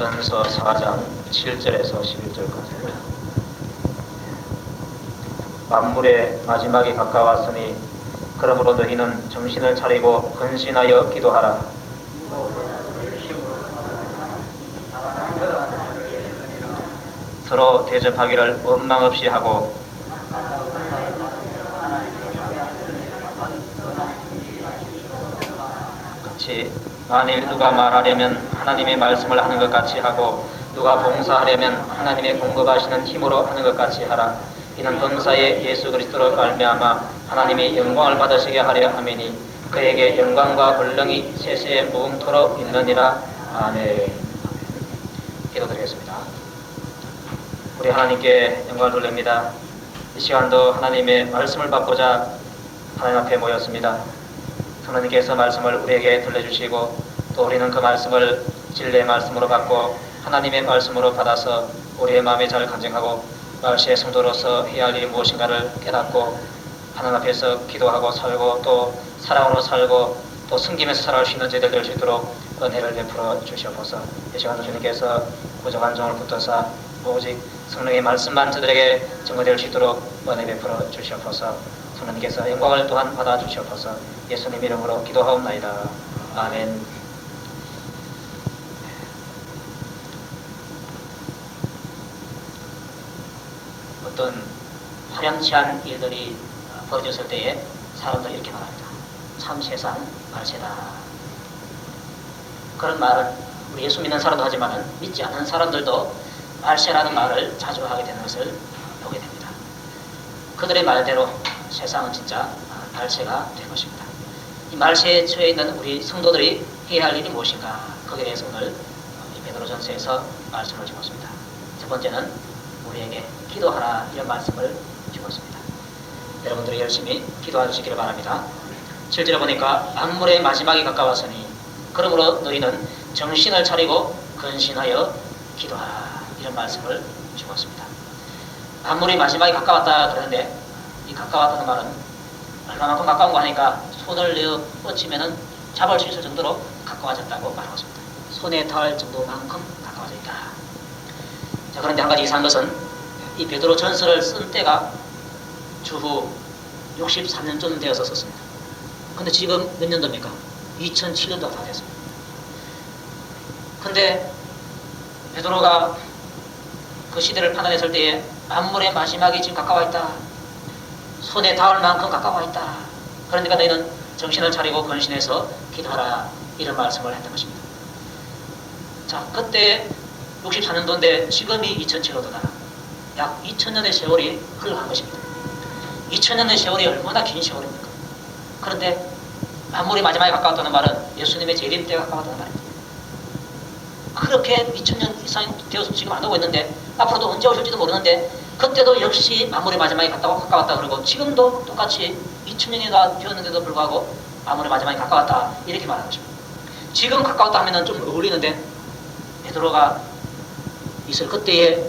전서 4장 7절에서 11절까지입니다. 만물의 마지막이 가까웠으니 그러므로 너희는 정신을 차리고 근신하여 기도하라. 서로 대접하기를 원망 없이 하고 같이 만일 누가 말하려면 하나님의 말씀을 하는 것 같이 하고 누가 봉사하려면 하나님의 공급하시는 힘으로 하는 것 같이 하라. 이는 범사에 예수 그리스도로 말미암아 하나님의 영광을 받으시게 하려 함이니 그에게 영광과 권능이 세세에 무궁토록 있느니라. 아멘. 기도드리겠습니다. 우리 하나님께 영광을 돌립니다. 이 시간도 하나님의 말씀을 받고자 하나님 앞에 모였습니다. 하나님께서 말씀을 우리에게 들려주시고 또 우리는 그 말씀을 진리의 말씀으로 받고 하나님의 말씀으로 받아서 우리의 마음에 잘 간증하고 말시의 성도로서 해야 할 일이 무엇인가를 깨닫고 하나님 앞에서 기도하고 살고 또 사랑으로 살고 또 숨기면서 살아갈 수 있는 저희들 될 수 있도록 은혜를 베풀어 주시옵소서. 이 시간도 주님께서 부족한 종을 붙어서 오직 성령의 말씀만 저들에게 증거될 수 있도록 은혜 베풀어 주시옵소서. 성령님께서 영광을 또한 받아 주시옵소서. 예수님 이름으로 기도하옵나이다. 아멘 어떤 화려치한 일들이 벌어졌을 때에 사람들이 이렇게 말합니다. 참 세상 말세다. 그런 말을 우리 예수 믿는 사람도 하지만 믿지 않는 사람들도 말세라는 말을 자주 하게 되는 것을 보게 됩니다. 그들의 말대로 세상은 진짜 말세가 될 것입니다. 이 말세에 처해 있는 우리 성도들이 해야 할 일이 무엇인가 거기에 대해서 오늘 이 베드로전서에서 말씀을 주었습니다. 첫 번째는 우리에게 기도하라 이런 말씀을 주었습니다. 여러분들이 열심히 기도하시기를 바랍니다. 7절에 보니까 만물의 마지막이 가까웠으니 그러므로 너희는 정신을 차리고 근신하여 기도하라 이런 말씀을 주었습니다. 만물의 마지막이 가까웠다 그러는데 이 가까웠다는 말은 얼마만큼 가까운 거 하니까 손을 내어 뻗치면은 잡을 수 있을 정도로 가까워졌다고 말하고 있습니다. 손에 닿을 정도만큼 가까워져 있다. 자, 그런데 한 가지 이상한 것은 이 베드로 전서를 쓴 때가 주후 63년쯤 되어서 썼습니다. 근데 지금 몇 년도입니까? 2007년도가 다 됐습니다. 근데 베드로가 그 시대를 판단했을 때에 만물의 마지막이 지금 가까워 있다. 손에 닿을 만큼 가까워 있다. 그러니까 너희는 정신을 차리고 근신해서 기도하라. 이런 말씀을 했던 것입니다. 자, 그때 64년도인데 지금이 2007년도다. 약 2000년의 세월이 흘러간 것입니다. 2000년의 세월이 얼마나 긴 세월입니까? 그런데 만물이 마지막에 가까웠다는 말은 예수님의 재림 때가 가까웠다는 말입니다. 그렇게 2000년 이상이 되어서 지금 안 오고 있는데 앞으로도 언제 오실지도 모르는데 그때도 역시 만물의 마지막에 갔다고 가까웠다 그러고 지금도 똑같이 2000년이 되었는데도 불구하고 만물의 마지막에 가까웠다 이렇게 말하는 것입니다. 지금 가까웠다 하면 좀 어울리는데 베드로가 있을 그때에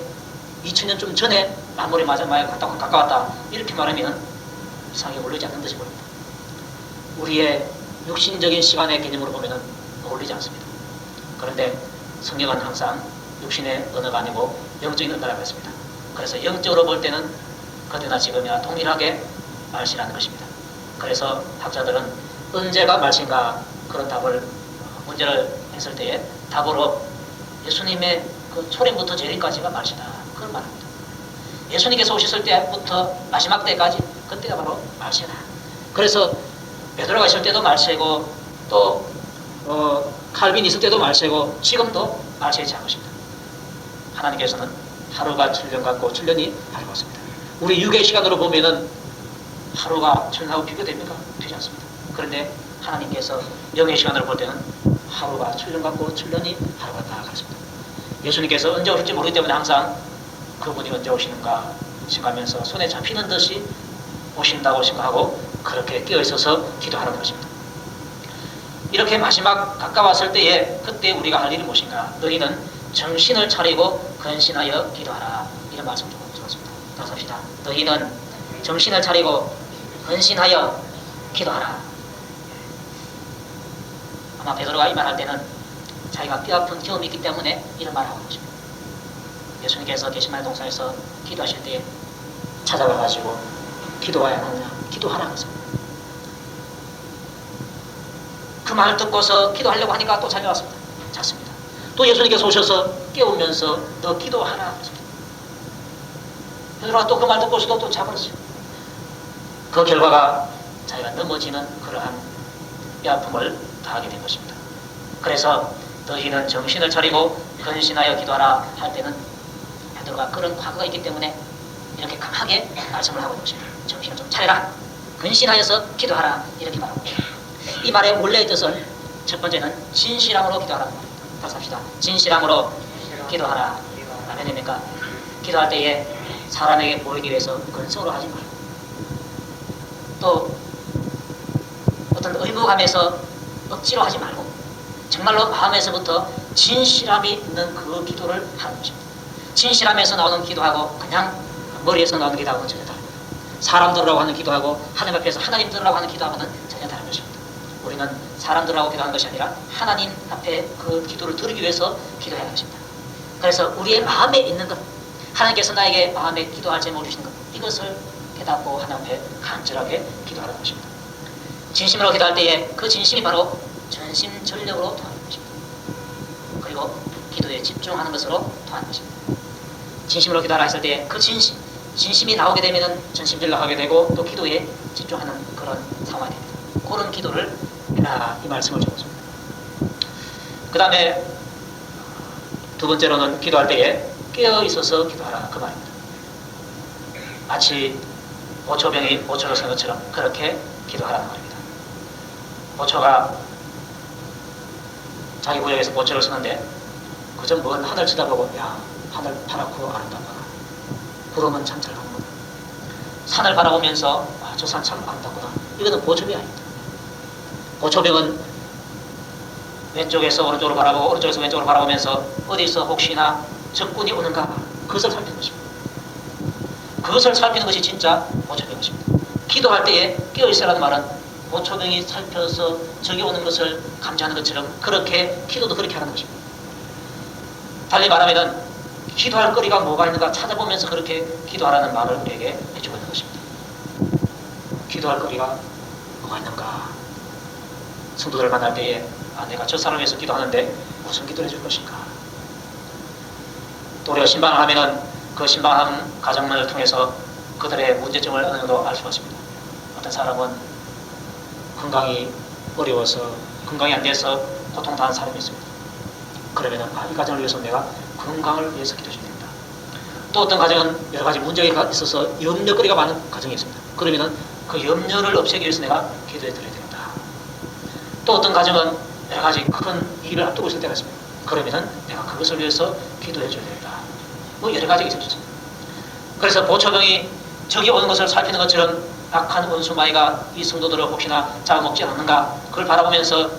2000년쯤 전에 만물의 마지막에 가까웠다 이렇게 말하면 이상하게 어울리지 않는 듯이 보입니다. 우리의 육신적인 시간의 개념으로 보면 어울리지 않습니다. 그런데 성경은 항상 육신의 언어가 아니고 영적인 언어라고 했습니다. 그래서 영적으로 볼 때는 그때나 지금이나 동일하게 말시라는 것입니다. 그래서 학자들은 언제가 말신가 그런 답을 문제를 했을 때에 답으로 예수님의 그 초림부터 재림까지가 말시다. 그걸 말합니다. 예수님께서 오셨을 때부터 마지막 때까지 그때가 바로 말시다. 그래서 베드로가 있을 때도 말세고 또 어, 칼빈 있을 때도 말세고 지금도 말세지 않은 것입니다. 하나님께서는 하루가 7년 같고 7년이 밝았습니다. 우리 육의 시간으로 보면은 하루가 7년하고 비교됩니까? 되지 않습니다. 그런데 하나님께서 영의 시간으로 볼 때는 하루가 7년 같고 7년이 하루 같다 그랬습니다. 예수님께서 언제 오실지 모르기 때문에 항상 그분이 언제 오시는가 생각하면서 손에 잡히는 듯이 오신다고 생각하고 그렇게 깨어 있어서 기도하는 것입니다. 이렇게 마지막 가까웠을 때에 그때 우리가 할 일이 무엇인가? 너희는 정신을 차리고 근신하여 기도하라. 이런 말씀 좀 주었습니다. 다시 합시다. 너희는 정신을 차리고 근신하여 기도하라. 아마 베드로가 이 말할 때는 자기가 뼈아픈 경험이 있기 때문에 이런 말을 하고 있습니다. 예수님께서 계시마의 동산에서 기도하실 때 찾아가가지고 기도해야 하느냐 기도하라고 했습니다. 그 말을 듣고서 기도하려고 하니까 또 찾아왔습니다. 잤습니다. 또 예수님께서 오셔서 깨우면서 너 기도하라 했습니다. 베드로가 또 그 말 듣고서도 또 자버렸어요. 그 결과가 자기가 넘어지는 그러한 뼈아픔을 당하게 된 것입니다. 그래서 너희는 정신을 차리고 근신하여 기도하라 할 때는 베드로가 그런 과거가 있기 때문에 이렇게 강하게 말씀을 하고 있는 것입니다. 정신을 좀 차려라. 근신하여서 기도하라. 이렇게 있습니다. 이 말의 원래의 뜻은 첫 번째는 진실함으로 말입니다. 다시 합시다. 진실함으로 기도하라. 아멘입니까? 기도할 때에 사람에게 보이기 위해서 근성으로 하지 말고 또 어떤 의무감에서 억지로 하지 말고 정말로 마음에서부터 진실함이 있는 그 기도를 하는 것입니다. 진실함에서 나오는 기도하고 그냥 머리에서 나오는 기도하고는 전혀 다릅니다. 사람 들으라고 하는 기도하고 하나님 앞에서 하나님 들으라고 하는 기도하고는 전혀 다른 것입니다. 우리는 사람 들으라고 기도하는 것이 아니라 하나님 앞에 그 기도를 들으기 위해서 기도해야 하는 것입니다. 그래서 우리의 마음에 있는 것, 하나님께서 나에게 마음에 기도할 제목을 주신 것, 이것을 깨닫고 하나님 앞에 간절하게 기도하는 것입니다. 진심으로 기도할 때에 그 진심이 바로 전심전력으로 통하는 것입니다. 그리고 기도에 집중하는 것으로 통하는 것입니다. 진심으로 기도하라 했을 때 그 진심, 진심이 나오게 되면 전심전력하게 되고 또 기도에 집중하는 그런 상황이 됩니다. 그런 기도를 아, 이 말씀을 적었습니다. 그 다음에 두 번째로는 기도할 때에 깨어 있어서 기도하라 그 말입니다. 마치 보초병이 보초를 쓰는 것처럼 그렇게 기도하라는 말입니다. 보초가 자기 구역에서 보초를 쓰는데 그저 먼 하늘 쳐다보고 야 하늘 파랗고 아름답구나 구름은 참 잘 나오구나 산을 바라보면서 아, 저 산 참 아름답구나 이거는 보초병이 아닙니다. 보초병은 왼쪽에서 오른쪽으로 바라보고 오른쪽에서 왼쪽으로 바라보면서 어디서 혹시나 적군이 오는가 그것을 살피는 것입니다. 그것을 살피는 것이 진짜 보초병 것입니다. 기도할 때에 깨어 있으라는 말은 보초병이 살펴서 적이 오는 것을 감지하는 것처럼 그렇게 기도도 그렇게 하는 것입니다. 달리 말하면 기도할 거리가 뭐가 있는가 찾아보면서 그렇게 기도하라는 말을 우리에게 해주고 있는 것입니다. 기도할 거리가 뭐가 있는가 성도들을 만날 때에 아, 내가 저 사람을 위해서 기도하는데 무슨 기도를 해줄 것인가 또 우리가 신방을 하면은 그 신방하는 과정을 통해서 그들의 문제점을 어느 정도 알 수가 있습니다. 어떤 사람은 건강이 어려워서 건강이 안 돼서 고통당하는 사람이 있습니다. 그러면은 아, 이 가정을 위해서 내가 건강을 위해서 기도해야 된다. 또 어떤 가정은 여러 가지 문제가 있어서 염려거리가 많은 가정이 있습니다. 그러면 은 그 염려를 없애기 위해서 내가 기도해 드려야 된다. 또 어떤 가정은 여러 가지 큰 일을 앞두고 있을 때가 있습니다. 그러면은 내가 그것을 위해서 기도해 줘야 된다. 뭐 여러 가지가 있습니다. 그래서 보초병이 적이 오는 것을 살피는 것처럼 악한 원수마이가 이 성도들을 혹시나 잡아먹지 않는가 그걸 바라보면서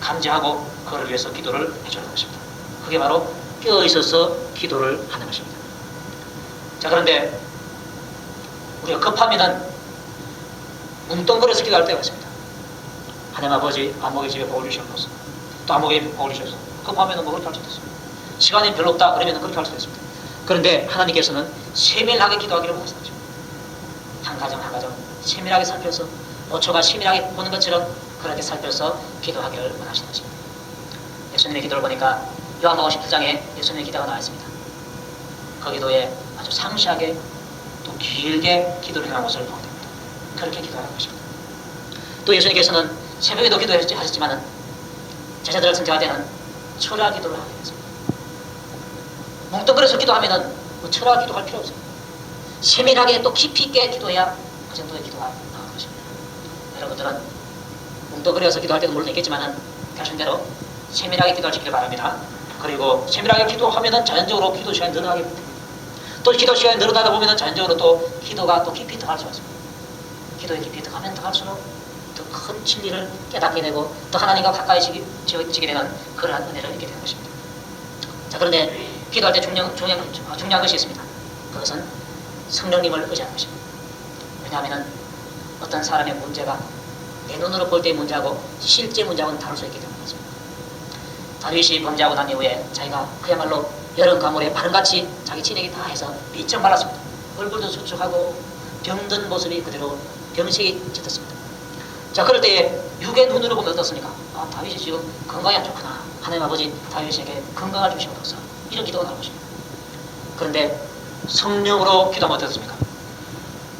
감지하고 그를 위해서 기도를 해주는 것입니다. 그게 바로 깨어 있어서 기도를 하는 것입니다. 자 그런데 우리가 급하면은 뭉뚱그려서 기도할 때가 있습니다. 하나님 아버지 안목의 집에 복을 주시옵소서. 또 안목의 집에 복을 주셔서 급하면은 뭐 그렇게 할 수도 있습니다. 시간이 별로 없다 그러면 그렇게 할 수도 있습니다. 그런데 하나님께서는 세밀하게 기도하기를 원하십니다. 한 가정 한 가정 세밀하게 살펴서 5초가 세밀하게 보는 것처럼 그렇게 살펴서 기도하기를 원하시는 것입니다. 예수님의 기도를 보니까 요한복음 17장에 예수님의 기도가 나와 있습니다. 그 기도에 아주 상시하게 또 길게 기도를 해놓은 것을 보게 됩니다. 그렇게 기도하는 것입니다. 또 예수님께서는 새벽에도 기도하셨지만 제자들을 선택할 때는 철야 기도를 하게 됐습니다. 뭉뚱그려서 기도하면은 뭐 철야 기도할 필요 없어요. 세밀하게 또 깊이 있게 기도해야 그 정도의 기도가 나오는 것입니다. 여러분들은 뭉뚱그려서 기도할 때도 물론 있겠지만은 결승대로 세밀하게 있기를 바랍니다. 그리고 세밀하게 기도하면은 자연적으로 기도 시간이 늘어나게. 또 기도 시간이 늘어나다 보면은 자연적으로 또 기도가 또 깊이 들어갈 수가 있습니다. 기도에 깊이 들어가면 들어갈수록 더 큰 진리를 깨닫게 되고 더 하나님과 가까이 지게, 지게 되는 그러한 은혜를 얻게 되는 것입니다. 자 그런데 기도할 때 중요한, 중요한, 중요한 것이 있습니다. 그것은 성령님을 의지하는 것입니다. 왜냐하면 어떤 사람의 문제가 내 눈으로 볼 때의 문제하고 실제 문제하고는 다를 수 있기 때문에 그렇습니다. 다윗이 범죄하고 난 이후에 자기가 그야말로 여름 가물에 바람같이 자기 진액이 다 해서 삐쩍 말랐습니다. 얼굴도 수축하고 병든 모습이 그대로 병식이 짙었습니다. 자 그럴 때에 육의 눈으로 보면 어떻습니까? 아 다윗이 지금 건강이 안 좋구나. 하나님 아버지 다윗에게 건강을 주시옵소서. 이런 기도가 나올 것입니다. 그런데 성령으로 기도하면 어떻습니까?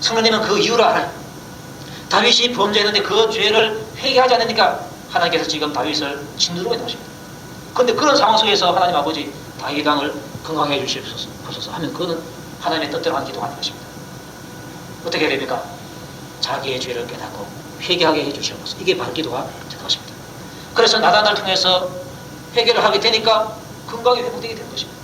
성령님은 그 이유를 알아요. 다윗이 범죄했는데 그 죄를 회개하지 않으니까 하나님께서 지금 다윗을 진누르고 있는 것입니다. 그런데 그런 상황 속에서 하나님 아버지 다윗 왕을 건강해 주시옵소서 하면 그거는 하나님의 뜻대로 하는 기도가 아닌 것입니다. 어떻게 해야 됩니까? 자기의 죄를 깨닫고 회개하게 해주시옵소서. 이게 바른 기도가 되는 것입니다. 그래서 나단을 통해서 회개를 하게 되니까 건강이 회복되게 되는 것입니다.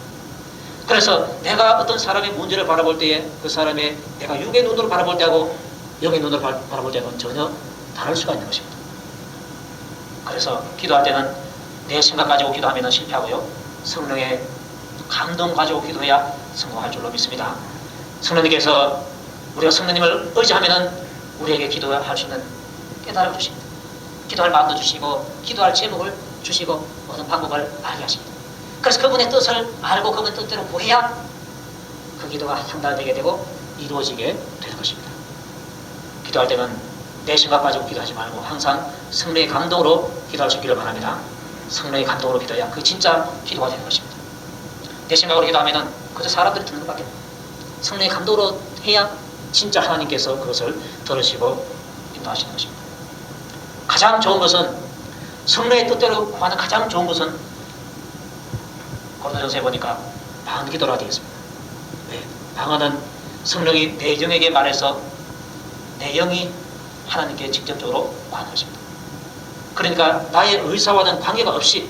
그래서 내가 어떤 사람의 문제를 바라볼 때에 그 사람의 내가 육의 눈으로 바라볼 때하고 영의 눈으로 바- 바라볼 때는 전혀 다를 수가 있는 것입니다. 그래서 기도할 때는 내 생각 가지고 기도하면 실패하고요. 성령의 감동 가지고 기도해야 성공할 줄로 믿습니다. 성령님께서 우리가 성령님을 의지하면 우리에게 기도할 수 있는 깨달음 주십니다. 기도할 마음도 주시고 기도할 제목을 주시고 모든 방법을 알게 하십니다. 그래서 그분의 뜻을 알고 그분 뜻대로 구해야 그 기도가 상달되게 되고 이루어지게 되는 것입니다. 기도할 때는 내 생각 가지고 기도하지 말고 항상 성령의 감동으로 기도할 수 있기를 바랍니다. 성령의 감동으로 기도해야 그 진짜 기도가 되는 것입니다. 내 생각으로 기도하면은 그저 사람들이 듣는 것밖에 없습니다. 성령의 감동으로 해야 진짜 하나님께서 그것을 들으시고 인도하시는 것입니다. 가장 좋은 것은 성령의 뜻대로 구하는 가장 좋은 것은 고린도전서에 보니까 방언 기도라 되어 있습니다. 왜? 방언은 성령이 내 영에게 말해서 내 영이 하나님께 직접적으로 것입니다. 그러니까 나의 의사와는 관계가 없이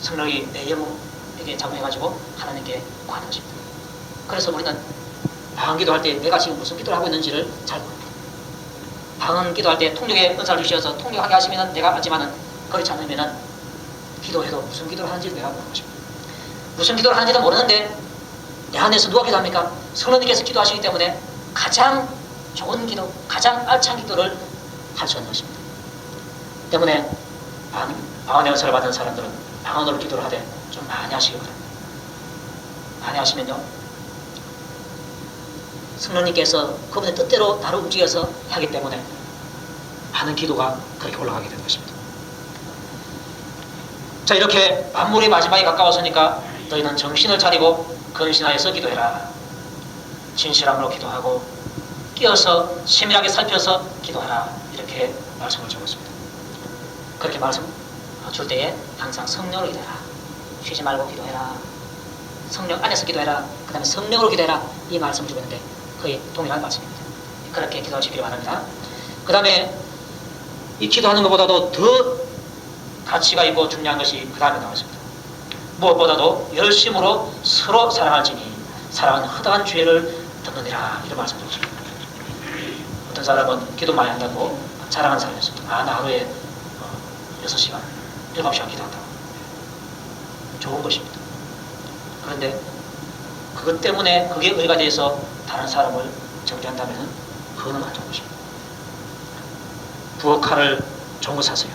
성령이 내 영에게 작용해가지고 하나님께 것입니다. 그래서 우리는 방언 기도할 때 내가 지금 무슨 기도를 하고 있는지를 잘 모릅니다. 방언 기도할 때 통역의 은사를 주셔서 통역하게 하시면 내가 알지만은 그렇지 않으면은 기도해도 무슨 기도를 하는지 내가 모르는 것입니다. 무슨 기도를 하는지도 모르는데 내 안에서 누가 기도합니까? 성령님께서 기도하시기 때문에 가장 좋은 기도, 가장 알찬 기도를 할 수 있는 것입니다. 때문에 방, 방언의 은사를 받은 사람들은 방언으로 기도를 하되 좀 많이 하시기 바랍니다. 많이 하시면요. 성령님께서 그분의 뜻대로 나를 움직여서 하기 때문에 많은 기도가 그렇게 올라가게 되는 것입니다. 자 이렇게 만물의 마지막에 가까웠으니까 너희는 정신을 차리고 근신하여서 기도해라. 진실함으로 기도하고 끼어서 세밀하게 살펴서 기도하라. 이렇게 말씀을 주고 있습니다. 그렇게 말씀 줄 때에 항상 성령으로 기도해라. 쉬지 말고 기도해라. 성령 안에서 기도해라. 그 다음에 성령으로 기도해라. 이 말씀을 주고 있는데 거의 동일한 말씀입니다. 그렇게 기도하시기를 바랍니다. 그 다음에 이 기도하는 것보다도 더 가치가 있고 중요한 것이 그 다음에 나왔습니다. 무엇보다도 열심으로 서로 사랑할지니 사랑은 허다한 죄를 덮느니라 이런 말씀을 드렸습니다. 어떤 사람은 기도 많이 한다고 자랑하는 사람이 있습니다. 아, 나 하루에 어, 6시간, 7시간 기도한다고. 좋은 것입니다. 그런데 그것 때문에 그게 의가 돼서 다른 사람을 정죄한다면 그거는 안 좋은 것입니다. 부엌 칼을 좋은 거 사세요.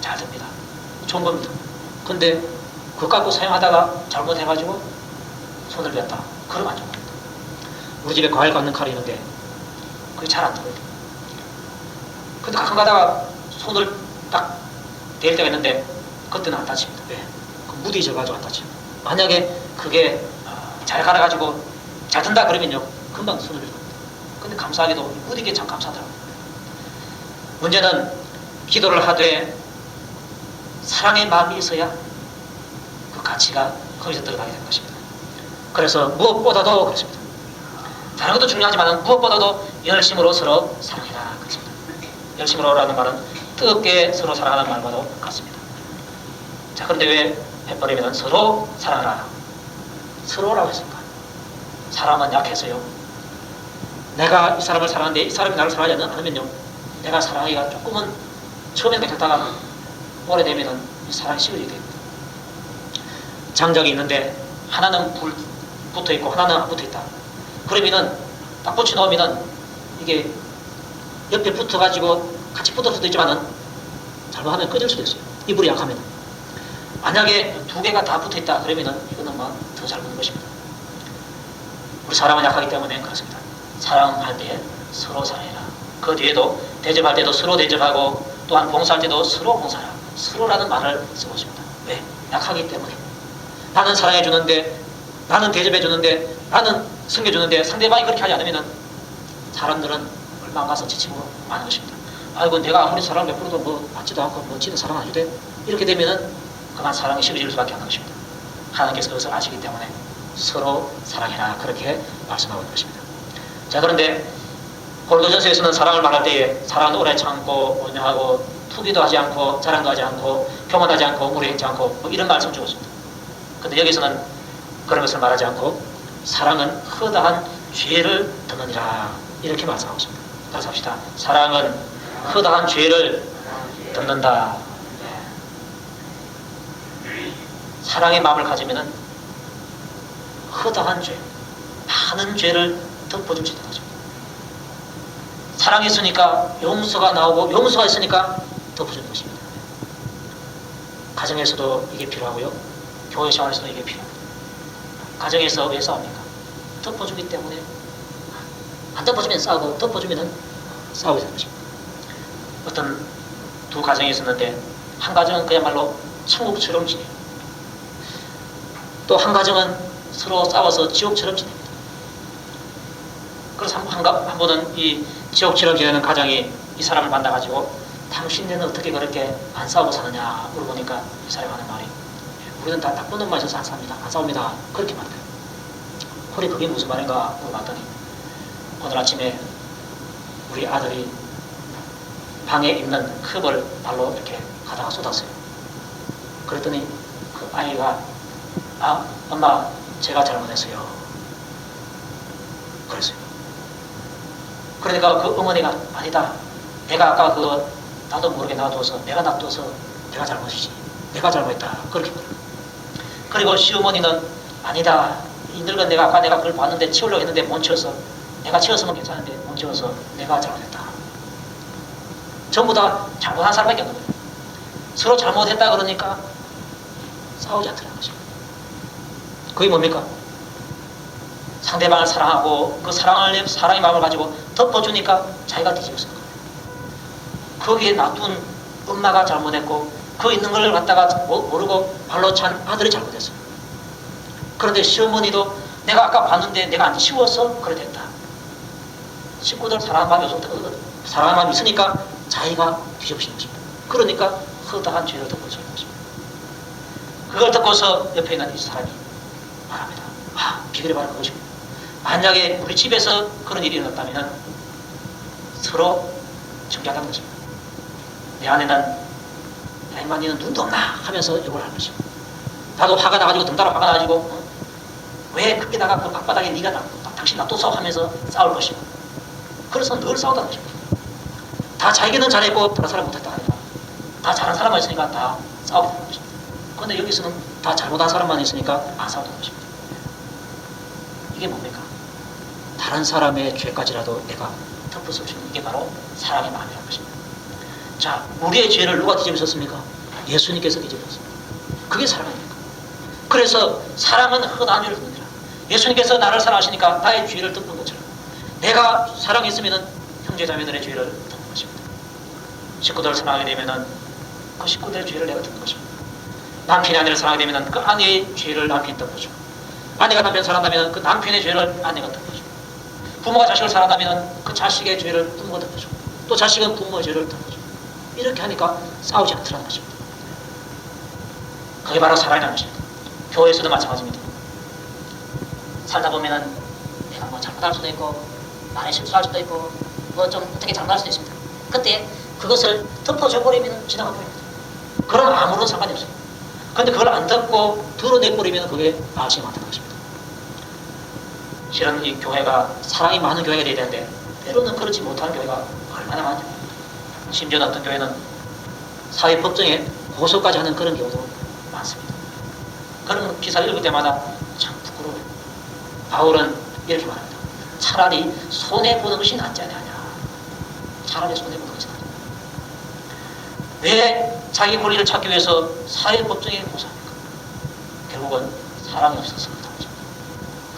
잘 됩니다. 좋은 겁니다. 근데 그거 갖고 사용하다가 잘못해가지고 손을 뺐다. 그러면 안 좋은 겁니다. 우리 집에 과일 깎는 칼이 있는데 그게 잘 안 들어요. 근데 가끔 가다가 손을 딱 댈 때가 있는데 그때는 안 다칩니다. 왜? 그 무디 져가지고 안 다쳐요. 만약에 그게 어, 잘 갈아가지고 잘 든다 그러면요 금방 손을 뺄 겁니다. 근데 감사하게도 무디게 참 감사하더라고요. 문제는 기도를 하되 사랑의 마음이 있어야 그 가치가 거기서 들어가게 되는 것입니다. 그래서 무엇보다도 그렇습니다. 다른 것도 중요하지만 무엇보다도 열심으로 서로 사랑해라 그렇습니다. 열심으로라는 말은 뜨겁게 서로 사랑하는 말과도 같습니다. 자 그런데 왜 해버리면 서로 사랑하라 서로라고 했습니까? 사람은 약해서요. 내가 이 사람을 사랑하는데 이 사람이 나를 사랑하지 않으면요. 내가 사랑하기가 조금은 처음엔 괜찮다가 오래되면은 이 사랑이 식어지게 됩니다. 장작이 있는데 하나는 불 붙어 있고 하나는 안 붙어 있다. 그러면은 딱 붙여 놓으면은 이게 옆에 붙어 가지고 같이 붙을 수도 있지만은 잘못하면 꺼질 수도 있어요. 이 불이 약하면. 만약에 두 개가 다 붙어 있다 그러면은 이거는 뭐더 잘못된 것입니다. 우리 사람은 약하기 때문에 그렇습니다. 사랑할 때 서로 사랑해라. 그 뒤에도 대접할 때도 서로 대접하고 또한 봉사할 때도 서로 봉사하라. 서로라는 말을 쓰고 있습니다. 왜? 약하기 때문에. 나는 사랑해 주는데 나는 대접해 주는데 나는 섬겨 주는데 상대방이 그렇게 하지 않으면은 사람들은 얼마 안 가서 지치고 마는 것입니다. 아이고 내가 아무리 사랑을 베풀어도 뭐 받지도 않고 뭐 지도 사랑 안 돼. 이렇게 되면은 그만 사랑이 식어질 수밖에 없는 것입니다. 하나님께서 그것을 아시기 때문에 서로 사랑해라 그렇게 말씀하고 있는 것입니다. 자 그런데 고린도전서에서는 사랑을 말할 때에 사랑은 오래 참고 온유하고 투기도 하지 않고 자랑도 하지 않고 교만하지 않고 무례하지 않고 뭐 이런 말씀 주고 있습니다. 근데 여기서는 그런 것을 말하지 않고 사랑은 허다한 죄를 덮느니라 이렇게 말씀하고 있습니다. 다시 합시다. 사랑은 허다한 죄를 덮는다. 네. 사랑의 마음을 가지면은 허다한 죄, 많은 죄를. 사랑이 있으니까 용서가 나오고 용서가 있으니까 덮어주는 것입니다. 가정에서도 이게 필요하고요. 교회 생활에서도 이게 필요합니다. 가정에서 왜 싸웁니까? 덮어주기 때문에 안 덮어주면 싸우고 덮어주면 싸우게 되는 것입니다. 어떤 두 가정이 있었는데 한 가정은 그야말로 천국처럼 지내요. 또 한 가정은 서로 싸워서 지옥처럼 지냅니다. 그래서 한, 한, 한 번은 이 지옥처럼 지내는 가정이 이 사람을 만나가지고 당신네는 어떻게 그렇게 안 싸우고 사느냐 물어보니까 이 사람이 하는 말이 우리는 다 나쁜 있어서 안 삽니다. 안 싸웁니다. 그렇게 말해요. 그래 그게 무슨 말인가 물어봤더니 오늘 아침에 우리 아들이 방에 있는 컵을 발로 이렇게 가다가 쏟았어요. 그랬더니 그 아이가 아 엄마 제가 잘못했어요. 그랬어요. 그러니까 그 어머니가 아니다. 내가 아까 그거 나도 모르게 놔둬서 내가 놔둬서 내가 잘못이지. 내가 잘못했다. 그렇게 말해요. 그리고 시어머니는 아니다. 이 늙은 내가 아까 내가 그걸 봤는데 치우려고 했는데 못 치워서 내가 치웠으면 괜찮은데 못 치워서 내가 잘못했다. 전부 다 잘못한 사람밖에 없는 거예요. 서로 잘못했다 그러니까 싸우지 않더라는 것입니다. 그게 뭡니까? 상대방을 사랑하고 그 사랑을 사랑의 마음을 가지고 덮어주니까 자기가 뒤집어진 거예요. 거기에 놔둔 엄마가 잘못했고 그 있는 걸 갖다가 모르고 발로 찬 아들이 잘못했어요. 그런데 시어머니도 내가 아까 봤는데 내가 안 치워서 그래 됐다. 식구들 사랑하는 마음이 없어 사랑하는 마음이 있으니까 자기가 뒤집어진 것입니다. 그러니까 허다한 죄를 덮어주는 것입니다. 그걸 듣고서 옆에 있는 이 사람이 말합니다. 아, 비결이 바로 그것입니다. 만약에 우리 집에서 그런 일이 일어났다면 서로 정죄하는 것입니다. 내 아내는 야, 이만 니는 눈도 없나 하면서 욕을 하는 것입니다. 나도 화가 나가지고 덩달아 화가 나가지고 어? 왜 그게다가 그 방바닥에 네가 나, 당신 놔둬서 하면서 싸울 것이고 그래서 늘 싸우다는 것입니다. 다 자기는 잘했고 다른 사람 못했다 다 잘한 사람만 있으니까 다 되는 것입니다. 그런데 여기서는 다 잘못한 사람만 있으니까 안 싸우는 것입니다. 이게 뭡니까? 다른 사람의 죄까지라도 내가 덮을 수 없는 게 바로 사랑의 마음이라는 것입니다. 자, 우리의 죄를 누가 뒤집으셨습니까? 예수님께서 뒤집으셨습니다. 그게 사랑입니까? 그래서 사랑은 흔한 죄를 덮는다. 예수님께서 나를 사랑하시니까 나의 죄를 덮는 것처럼 내가 사랑했으면 형제자매들의 죄를 덮는 것입니다. 식구들을 사랑하게 되면 그 식구들의 죄를 내가 덮는 것입니다. 남편이 아내를 사랑하게 되면 그 아내의 죄를 남편이 덮어주고 아내가 남편 사랑한다면 그 남편의 죄를 아내가 덮어주고 부모가 자식을 사랑한다면 그 자식의 죄를 부모가 덮어주고 또 자식은 부모의 죄를 덮어주고 이렇게 하니까 싸우지 않더라는 것입니다. 그게 바로 사랑이라는 것입니다. 교회에서도 마찬가지입니다. 살다 보면은 내가 뭐 잘못할 수도 있고 많이 실수할 수도 있고 뭐 좀 어떻게 잘못할 수도 있습니다. 그때 그것을 덮어줘 버리면 지나가 버립니다. 그럼 아무런 상관이 없어요. 그런데 그걸 안 덮고 드러내 버리면 그게 아시이 많다는 것입니다. 실은 이 교회가 사랑이 많은 교회가 되어야 되는데 때로는 그렇지 못하는 교회가 얼마나 많죠. 심지어 어떤 교회는 사회 법정에 고소까지 하는 그런 경우도 많습니다. 그런 기사를 읽을 때마다 참 부끄러워요. 바울은 이렇게 말합니다. 차라리 손해보는 것이 낫지 않냐. 차라리 손해보는 것이 낫지 왜 자기 권리를 찾기 위해서 사회 법정에 고소합니까? 결국은 사랑이 없어서 것입니다.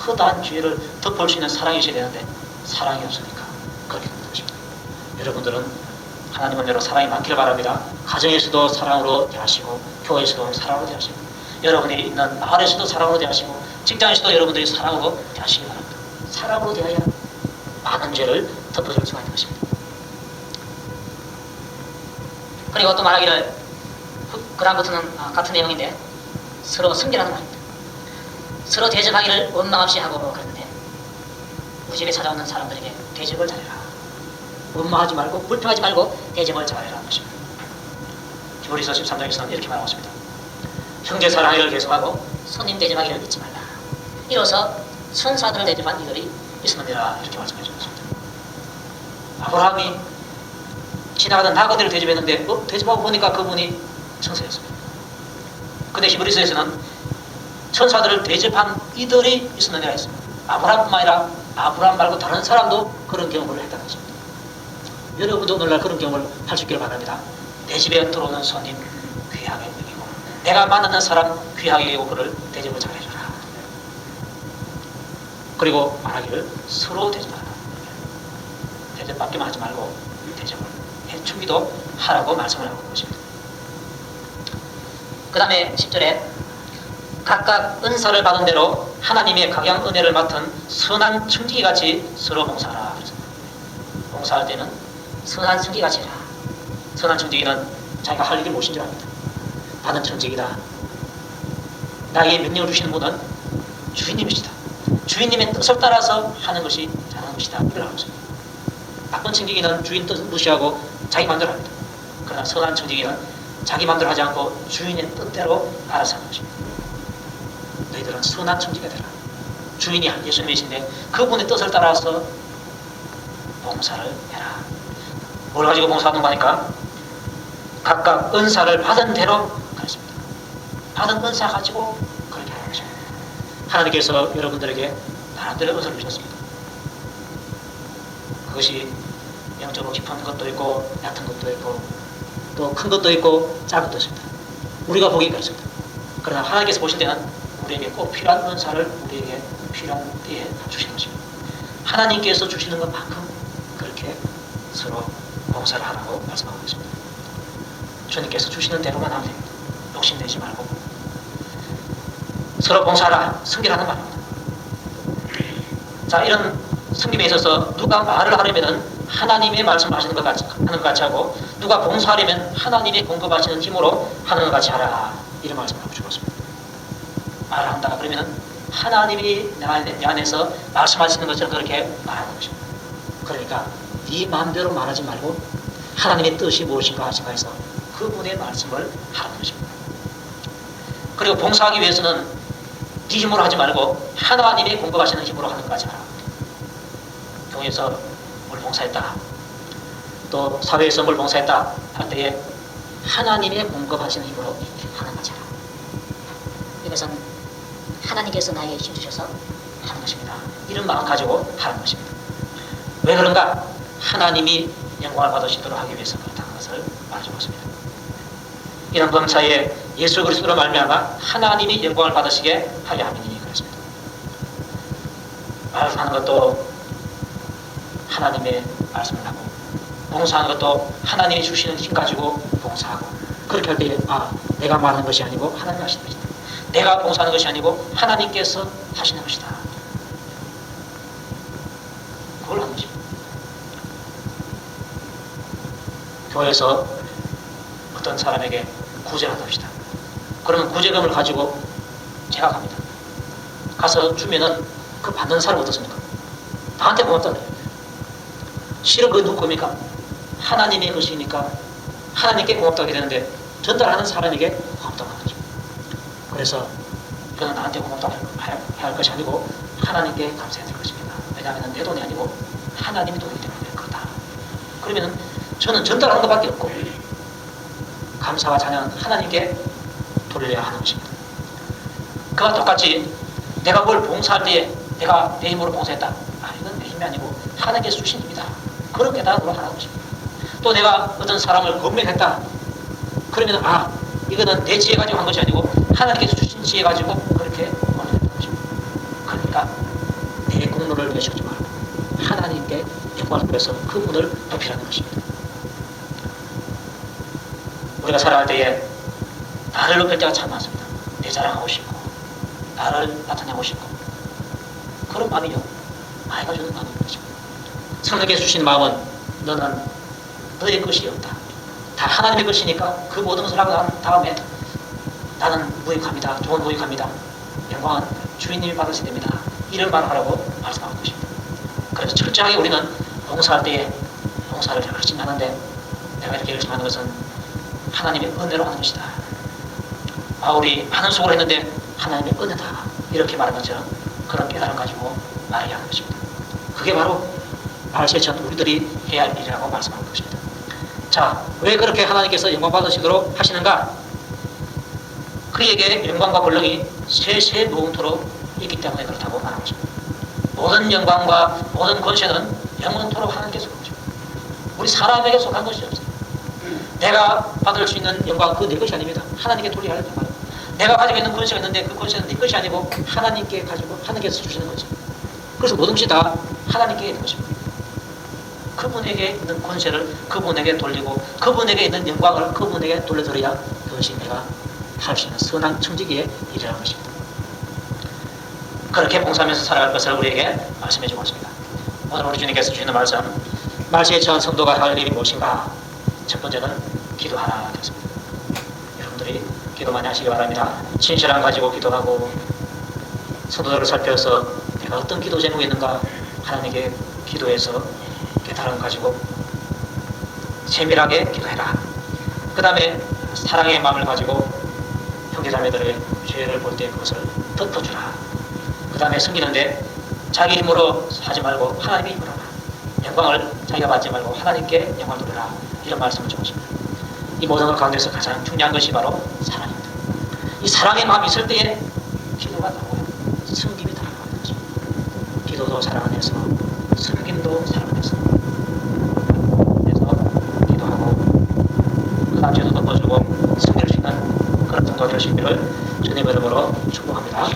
허다한 죄를 덮을 수 있는 사랑이 있어야 되는데 사랑이 없으니까 그렇게 되는 것입니다. 여러분들은 하나님 은혜로 사랑이 많기를 바랍니다. 가정에서도 사랑으로 대하시고 교회에서도 사랑으로 대하시고 여러분이 있는 마을에서도 사랑으로 대하시고 직장에서도 여러분들이 사랑으로 대하시기 바랍니다. 사랑으로 대하여 많은 죄를 덮어줄 수가 있는 것입니다. 그리고 또 말하기를 그 다음부터는 아, 같은 내용인데 서로 승계라는 말입니다. 서로 대접하기를 원망 없이 하고 우리 집에 찾아오는 사람들에게 대접을 잘해라. 원망하지 말고 불평하지 말고 대접을 잘해라는 것입니다. 히브리서 13장에서는 이렇게 말하고 있습니다. 형제 사랑하기를 계속하고 손님 대접하기를 잊지 말라. 이로써 순사들을 대접한 이들이 있으느니라 이렇게 말씀해 주셨습니다. 아브라함이 지나가던 나그네를 대접했는데 어? 대접하고 보니까 그분이 천사였습니다. 근데 히브리서에서는 천사들을 대접한 이들이 있었느니라 했습니다. 아브라함뿐만 아니라 아브라함 말고 다른 사람도 그런 경험을 했다는 것입니다. 여러분도 오늘날 그런 경험을 할 수 있기를 바랍니다. 내 집에 들어오는 손님 귀하게 여기고 내가 만나는 사람 귀하게 여기고 그를 대접을 잘해줘라. 그리고 말하기를 서로 대접하라. 대접받기만 하지 말고 대접을 해주기도 하라고 말씀을 하고 있는 것입니다. 그 다음에 10절에 각각 은사를 받은 대로 하나님의 각양 은혜를 맡은 선한 청지기 같이 서로 봉사하라. 봉사할 때는 선한 같이 해라. 선한 청지기는 자기가 할 일을 무엇인 줄 압니다. 나는 청지기다. 나에게 명령을 주시는 분은 주인님이시다. 주인님의 뜻을 따라서 하는 것이 잘하는 것이다. 이걸 하고 있습니다. 나쁜 청지기는 주인 뜻을 무시하고 자기 마음대로 합니다. 그러나 선한 청지기는 자기 마음대로 하지 않고 주인의 뜻대로 알아서 하는 것입니다. 너희들은 선한 청지가 되라. 주인이 예수님이신데 그분의 뜻을 따라서 봉사를 해라. 뭘 가지고 봉사하는 거니까 각각 은사를 받은 대로 그렇습니다. 받은 은사 가지고 그렇게 하는 것입니다. 하나님께서 여러분들에게 나름대로 은사를 주셨습니다. 그것이 영적으로 깊은 것도 있고 얕은 것도 있고 또 큰 것도 있고 작은 것도 있습니다. 우리가 보기 그렇습니다. 그러나 하나님께서 보실 때는 우리에게 꼭 필요한 은사를 우리에게 필요한 때에 주시는 것입니다. 하나님께서 주시는 것만큼 서로 봉사를 하라고 말씀하고 있습니다. 주님께서 주시는 대로만 하면 됩니다. 욕심내지 말고 서로 봉사하라 승계라는 말입니다. 자 이런 승김에 있어서 누가 말을 하려면은 하나님의 말씀하시는 것 같이 하는 것 같이 하고 누가 봉사하려면 하나님의 공급하시는 힘으로 하는 것 같이 하라 이런 말씀을 하고 싶었습니다. 말을 한다 그러면은 하나님이 내 안에서 말씀하시는 것처럼 그렇게 말하는 것입니다. 그러니까 네 마음대로 말하지 말고 하나님의 뜻이 무엇인가 하신가 해서 그분의 말씀을 하는 것입니다. 그리고 봉사하기 위해서는 네 힘으로 하지 말고 하나님의 공급하시는 힘으로 하는 것까지 하라. 교회에서 뭘 봉사했다. 또 사회에서 뭘 봉사했다 할 때에 하나님의 공급하시는 힘으로 하는 것이라. 이것은 하나님께서 나에게 힘 주셔서 하는 것입니다. 이런 마음 가지고 하는 것입니다. 왜 그런가? 하나님이 영광을 받으시도록 하기 위해서 그렇다는 것을 말해주고 있습니다. 이런 범사에 예수 그리스도로 말미암아 하나님이 영광을 받으시게 하려 함이니 그렇습니다. 말하는 것도 하나님의 말씀을 하고 봉사하는 것도 하나님이 주시는 힘 가지고 봉사하고 그렇게 할 때 아 내가 말하는 것이 아니고 하나님 하시는 것이다. 내가 봉사하는 것이 아니고 하나님께서 하시는 것이다. 그걸 하는 것입니다. 교회에서 어떤 사람에게 구제를 합시다. 그러면 구제금을 가지고 제가 갑니다. 가서 주면은 그 받는 사람 어떻습니까? 나한테 고맙다는 거예요. 실은 그 누굽니까? 하나님의 것이니까 하나님께 고맙다고 되는데 전달하는 사람에게 고맙다고 하는 거죠. 그래서 그는 나한테 고맙다고 해야 할 것이 아니고 하나님께 감사해야 될 것입니다. 왜냐하면 내 돈이 아니고 하나님의 돈이기 때문에 그렇다. 그러면은 저는 전달하는 것밖에 없고 감사와 찬양 하나님께 돌려야 하는 것입니다. 그와 똑같이 내가 뭘 봉사할 때에 내가 내 힘으로 봉사했다. 아, 이건 내 힘이 아니고 하나님께서 주신 힘이다. 그런 깨달음으로 하는 것입니다. 또 내가 어떤 사람을 건면했다. 그러면 아 이거는 내 지혜 가지고 한 것이 아니고 하나님께서 주신 지혜 가지고 그렇게 하는 것입니다. 그러니까 내 공로를 주지 말고 하나님께 영광을 위해서 그분을 높이라는 것입니다. 우리가 살아갈 때에 나를 높일 때가 참 많습니다. 내 자랑하고 싶고 나를 나타내고 싶고 그런 마음이요. 많이 가지는 마음인 거죠. 성령께서 주신 마음은 너는 너의 것이 없다. 다 하나님의 것이니까 그 모든 것을 하고 난 다음에 나는 무익합니다. 좋은 무익합니다. 영광은 주인님이 받으셔야 됩니다. 이런 말을 하라고 말씀하고 것입니다. 그래서 철저하게 우리는 봉사할 때에 봉사를 열심히 하는데 내가 이렇게 열심히 하는 것은 하나님의 은혜로 하는 것이다. 바울이 많은 수고를 했는데 하나님의 은혜다. 이렇게 말한 것처럼 그런 깨달음 가지고 말해야 하는 것입니다. 그게 바로 말세천 우리들이 해야 할 일이라고 말씀하는 것입니다. 자, 왜 그렇게 하나님께서 영광 받으시도록 하시는가? 그에게 영광과 권력이 세세 무궁토록 있기 때문에 그렇다고 말하는 것입니다. 모든 영광과 모든 권세는 영원토록 하나님께서 주죠. 우리 사람에게 속한 것이 없어요. 내가 받을 수 있는 영광 그내 것이 아닙니다. 하나님께 돌려야 할 말이에요. 내가 가지고 있는 권세가 있는데 그 권세는 내 것이 아니고 하나님께 가지고 하나님께서 주시는 거죠. 그래서 모든 것이 다 하나님께 있는 것입니다. 그분에게 있는 권세를 그분에게 돌리고 그분에게 있는 영광을 그분에게 돌려드려야 그것이 내가 할 수 있는 선한 청지기의 일이라는 것입니다. 그렇게 봉사하면서 살아갈 것을 우리에게 말씀해 주고 있습니다. 오늘 우리 주님께서 주시는 말씀 말세에 처한 성도가 할 일이 무엇인가? 첫 번째는 기도하라 되었습니다. 여러분들이 기도 많이 하시기 바랍니다. 진실함 가지고 기도하고 성도들을 살펴서 내가 어떤 기도 제목이 있는가 하나님께 기도해서 깨달음 가지고 세밀하게 기도해라. 그 다음에 사랑의 마음을 가지고 형제자매들의 죄를 볼 때 그것을 덮어주라. 그 다음에 숨기는데 자기 힘으로 하지 말고 하나님의 힘으로 하라. 영광을 자기가 받지 말고 하나님께 영광을 돌려라. 이런 말씀을 주었습니다. 이 모든 것 가운데서 가장 중요한 것이 바로 사랑입니다. 이 사랑의 마음이 있을 때에 기도가 나오고요. 섬김이 다가가는 거죠. 기도도 사랑 안에서 섬김도 사랑 안에서 그래서 기도하고 그 죄도 덮어주고 섬길 수 있는 그런 정도 되시기를 주님 이름으로 축복합니다.